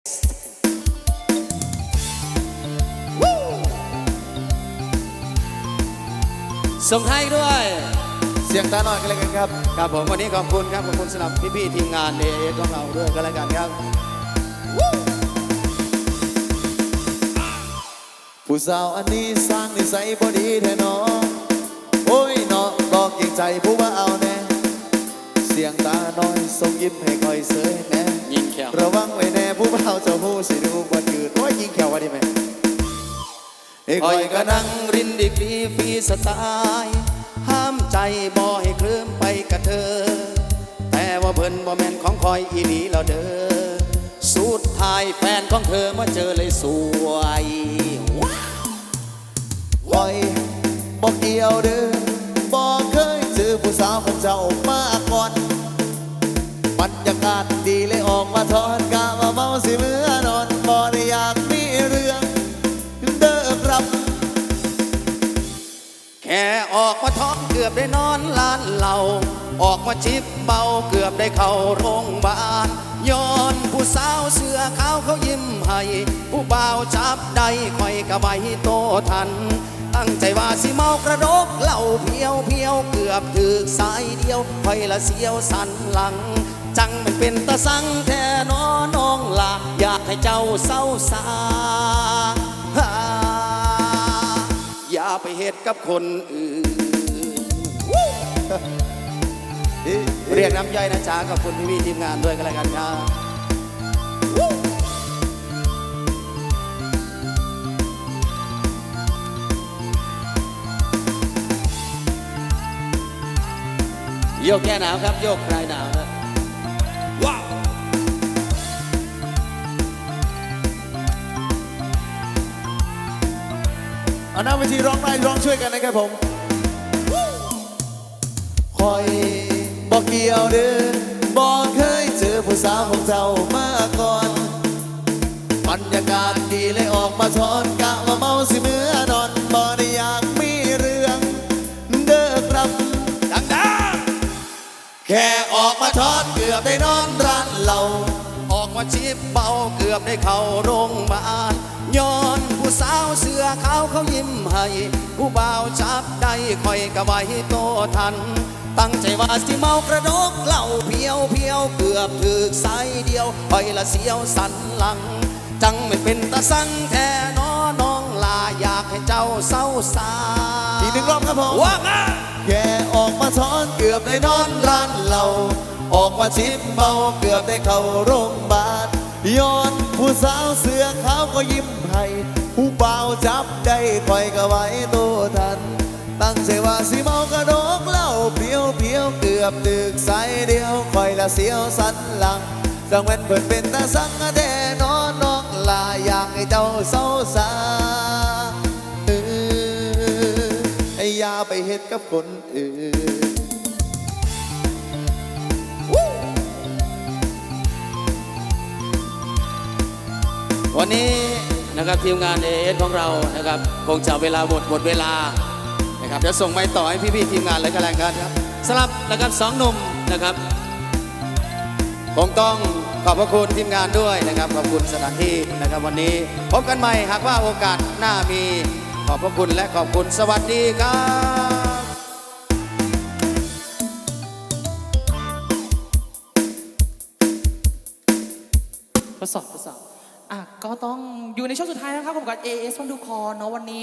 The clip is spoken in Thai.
ส่งให้ด้วย เสียงตาหน่อยกันเลยกันครับ ครับผมวันนี้ขอบคุณครับ ขอบคุณสำหรับพี่ๆทีมงานเอเอของเราด้วยก็แล้วกันครับ ผู้สาวอันนี้สร้างนิสัยพอดีแท้น้องโอ้ยเนาะบอกเก่งใจผู้ว่าเอาแน่ เสียงตาน้อยส่งยิ้มให้คอยเสยแน่ ยิงแขวระวังไว้แน่ผู้บ่าเจ้าผู้สิดูวันยืนโอ้ยยิงแขววะดิแม่เอ้ยคอยก็นั่งรินดีฟรีฟีสไตล์ห้ามใจบ่ให้เคลื่อนไปกับเธอ แต่ว่าเพิ่นบ่แม่นของคอยอีนีแล้วเด้อสุดท้ายแฟนของเธอมาเจอเลยสวยว้าวคอยบอกเดียวเด้อ องเกือบได้นอนลานเหล่า ออกมาจิบเบาเกือบได้เข้าโรงพยาบาลย้อนผู้สาวเสื้อขาวเขายิ้มให้ผู้บ่าวจับได้คอยกะใบโตทัน ตั้งใจว่าสิเมากระดกเหล่าเพียวเพียวเกือบถึกสายเดียวคอยละเสียวสันหลัง จังไมันเป็นตะสังแท้นอน้องลาอยากให้เจ้าเศร้าสาอย่าไปเหตุกับคนอื่น เรียกน้ำย่อยนะจ๊ะกับคุณพี่ๆทีมงานด้วยกันแล้วกันครับโยกแก้หนาวครับ โยกคลายหนาวครับว้าวเอาหน้าเวทีร้องได้ร้องช่วยกันนะครับผม คอยบอกเกี่ยวเด้อบอกเคยเจอผู้สาวของเจ้ามาก่อน บรรยากาศดีเลยออกมาทอนกะมาเมาสิเมื่อนอนบ่ได้อยากมีเรื่องเด้อครับดังแค่ออกมาทอนเกือบได้นอนร้านเหล้าออกมาชิบเบาเกือบได้เข้าโรงพยาบาลย้อนผู้สาวเสื้อขาวเขายิ้มให้ ผู้บ่าวจับได้คอยกะไว้โตทัน ตั้งใจว่าสิเมากระดกเหล่าเพียวเพียวเกือบถึกสายเดียวคอยละเสียวสันหลัง จังไม่เป็นตาสังแท้นอน้องลาอยากให้เจ้าเศร้าสาอีกหนึ่งรอบครับผมว่าไงแค่ออกมาทอนเกือบได้นอนร้านเหล้าออกมาชิมเมาเกือบได้เข้าโรงพยาบาลย้อนผู้สาวเสื้อขาวก็ยิ้มให้ผู้เบาวจับได้คอยก็ไว้ตัวทัน ตั้งใจว่าสิเมากระดกเหล้า สายเดียวคอยละเสียวสันหลังจังเว้นเพิ่นเป็นตาสังแท้นอนน้องลาอยากให้เจ้าเศร้าสาเออให้อยาไปเฮ็ดกับคนอื่นวันนี้นะครับทีมงานเอเอสของเรานะครับคงจะเวลาหมดหมดเวลานะครับจะส่งไม้ต่อให้พี่ๆทีมงานเลยก็แล้วกันครับสำหรับนะครับสองหนุ่ม นะครับ คงต้องขอบพระคุณทีมงานด้วยนะครับ ขอบคุณสถานที่นะครับวันนี้ พบกันใหม่หากว่าโอกาสหน้ามี ขอบพระคุณและขอบคุณสวัสดีครับทดสอบทดสอบอะก็ต้องอยู่ในช่วงสุดท้ายนะครับผมกับ AS วันดูคอเนาะวันนี้